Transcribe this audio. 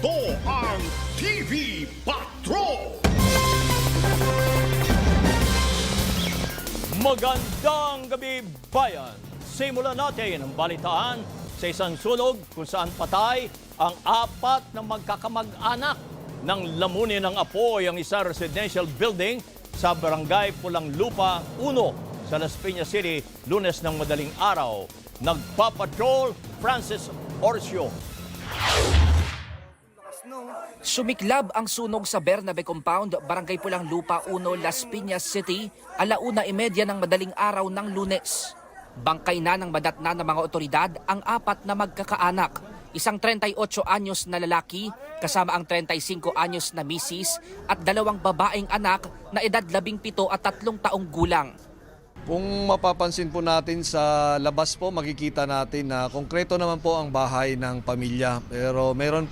Ito ang TV Patrol! Magandang gabi, bayan! Simulan natin ang balitaan sa isang sunog kung saan patay ang apat na magkakamag-anak ng lamunin ng apoy ang isang residential building sa barangay Pulang Lupa 1 sa Las Piñas City lunes ng madaling araw. Nagpapatrol Francis Orcio. Sumiklab ang sunog sa Bernabe Compound, Barangay Pulang Lupa 1, Las Piñas City, alauna imedya ng madaling araw ng lunes. Bangkay na ng madatna ng mga otoridad ang apat na magkakaanak. Isang 38 anyos na lalaki kasama ang 35 anyos na misis at dalawang babaeng anak na edad 17 at 3 taong gulang. Kung mapapansin po natin sa labas po, makikita natin na konkreto naman po ang bahay ng pamilya. Pero meron